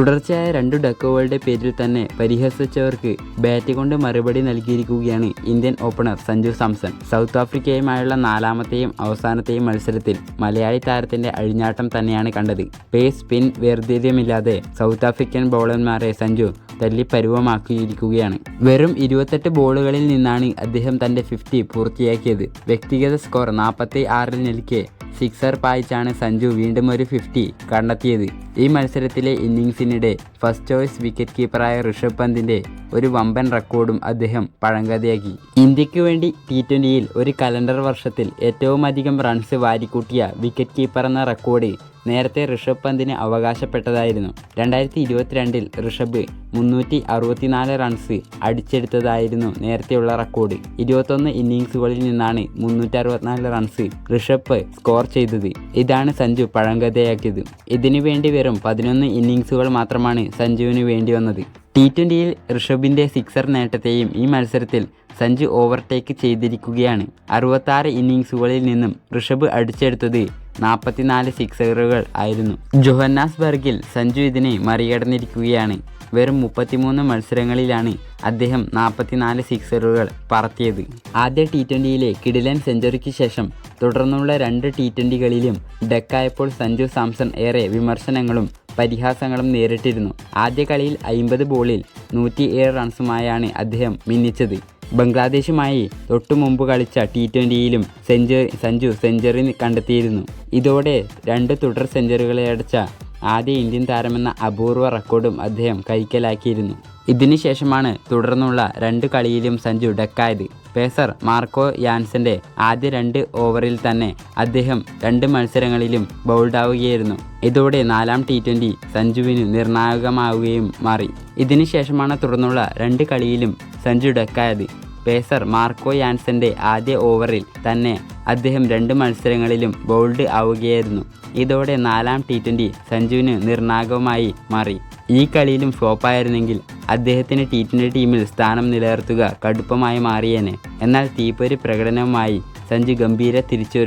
തുടർച്ചയായ രണ്ട് ഡക്കോകളുടെ പേരിൽ തന്നെ പരിഹസിച്ചവർക്ക് ബാറ്റ് കൊണ്ട് മറുപടി നൽകിയിരിക്കുകയാണ് Indian opener Sanju Samson. South ആഫ്രിക്കയുമായുള്ള നാലാമത്തെയും അവസാനത്തെയും മത്സരത്തിൽ മലയാളി താരത്തിന്റെ അഴിഞ്ഞാട്ടം തന്നെയാണ് കണ്ടത്. പേസ് പിൻ വേർതിരിയമില്ലാതെ സൗത്ത് ആഫ്രിക്കൻ ബൗളർമാരെ സഞ്ജു തല്ലി പരുവമാക്കിയിരിക്കുകയാണ് വെറും ഇരുപത്തെട്ട് ബോളുകളിൽ നിന്നാണ് അദ്ദേഹം തന്റെ ഫിഫ്റ്റി പൂർത്തിയാക്കിയത്. വ്യക്തിഗത സ്കോർ നാൽപ്പത്തി ആറിൽ നിൽക്കെ സിക്സർ പായിച്ചാണ് സഞ്ജു വീണ്ടും ഒരു ഫിഫ്റ്റി കണ്ടെത്തിയത്. ഈ മത്സരത്തിലെ ഇന്നിങ്സിനിടെ ഫസ്റ്റ് ചോയ്സ് വിക്കറ്റ് കീപ്പറായ ഋഷഭ് പന്തിന്റെ ഒരു വമ്പൻ റെക്കോർഡും അദ്ദേഹം പഴങ്കഥയാക്കി. ഇന്ത്യയ്ക്ക് വേണ്ടി ടി ട്വന്റിയിൽ ഒരു കലണ്ടർ വർഷത്തിൽ ഏറ്റവും അധികം റൺസ് വാരിക്കൂട്ടിയ വിക്കറ്റ് കീപ്പർ എന്ന റെക്കോർഡ് നേരത്തെ ഋഷഭ് പന്തിന് അവകാശപ്പെട്ടതായിരുന്നു. രണ്ടായിരത്തി ഇരുപത്തിരണ്ടിൽ ഋഷഭ് മുന്നൂറ്റി അറുപത്തിനാല് റൺസ് അടിച്ചെടുത്തതായിരുന്നു നേരത്തെയുള്ള റെക്കോർഡ്. ഇരുപത്തൊന്ന് ഇന്നിങ്സുകളിൽ നിന്നാണ് മുന്നൂറ്റി അറുപത്തിനാല് റൺസ് ഋഷഭ് സ്കോർ ചെയ്തത്. ഇതാണ് സഞ്ജു പഴങ്കഥയാക്കിയത്. ഇതിനു വേണ്ടി വെറും പതിനൊന്ന് ഇന്നിങ്സുകൾ മാത്രമാണ് സഞ്ജുവിന് വേണ്ടി വന്നത്. ടി ട്വന്റിയിൽ ഋഷഭിന്റെ സിക്സർ നേട്ടത്തെയും ഈ മത്സരത്തിൽ സഞ്ജു ഓവർടേക്ക് ചെയ്തിരിക്കുകയാണ്. അറുപത്താറ് ഇന്നിങ്സുകളിൽ നിന്നും ഋഷഭ് അടിച്ചെടുത്തത് നാൽപ്പത്തിനാല് സിക്സറുകൾ ആയിരുന്നു. ജോഹന്നാസ്ബർഗിൽ സഞ്ജു ഇതിനെ മറികടന്നിരിക്കുകയാണ്. വെറും മുപ്പത്തിമൂന്ന് മത്സരങ്ങളിലാണ് അദ്ദേഹം നാൽപ്പത്തിനാല് സിക്സറുകൾ പറത്തിയത്. ആദ്യ ടി ട്വന്റിയിലെ കിടിലൻ സെഞ്ചുറിക്ക് ശേഷം തുടർന്നുള്ള രണ്ട് ടി ട്വന്റികളിലും ഡെക്കായപ്പോൾ സഞ്ജു സാംസൺ ഏറെ വിമർശനങ്ങളും പരിഹാസങ്ങളും നേരിട്ടിരുന്നു. ആദ്യ കളിയിൽ അയിമ്പത് ബോളിൽ നൂറ്റി ഏഴ് റൺസുമായാണ് അദ്ദേഹം മിന്നിച്ചത്. ബംഗ്ലാദേശുമായി തൊട്ടു മുമ്പ് കളിച്ച ടി ട്വന്റിയിലും സെഞ്ചുറി സഞ്ജു സെഞ്ചുറി കണ്ടെത്തിയിരുന്നു. ഇതോടെ രണ്ട് തുടർ സെഞ്ചുറികളെ അടച്ച ആദ്യ ഇന്ത്യൻ താരമെന്ന അപൂർവ റെക്കോർഡും അദ്ദേഹം കൈക്കലാക്കിയിരുന്നു. ഇതിനുശേഷമാണ് തുടർന്നുള്ള രണ്ട് കളിയിലും സഞ്ജു ഡക്കായത്. പേസർ മാർക്കോ യാൻസന്റെ ആദ്യ രണ്ട് ഓവറിൽ തന്നെ അദ്ദേഹം രണ്ട് മത്സരങ്ങളിലും ബൗൾഡാവുകയായിരുന്നു. ഇതോടെ നാലാം ടി ട്വന്റി സഞ്ജുവിന് നിർണായകമാവുകയും മാറി. ഇതിനുശേഷമാണ് തുടർന്നുള്ള രണ്ട് കളിയിലും സഞ്ജു ഡക്കായത്. പേസർ മാർക്കോ യാൻസന്റെ ആദ്യ ഓവറിൽ തന്നെ അദ്ദേഹം രണ്ട് മത്സരങ്ങളിലും ബോൾഡ് ആവുകയായിരുന്നു. ഇതോടെ നാലാം ടി ട്വന്റി സഞ്ജുവിന് നിർണായകമായി മാറി. ഈ കളിയിലും ഫ്ലോപ്പായിരുന്നെങ്കിൽ അദ്ദേഹത്തിന് ടി ട്വന്റി ടീമിൽ സ്ഥാനം നിലനിർത്തുക കടുപ്പമായി മാറിയേനെ. എന്നാൽ തീപ്പൊരു പ്രകടനവുമായി സഞ്ജു ഗംഭീര തിരിച്ചു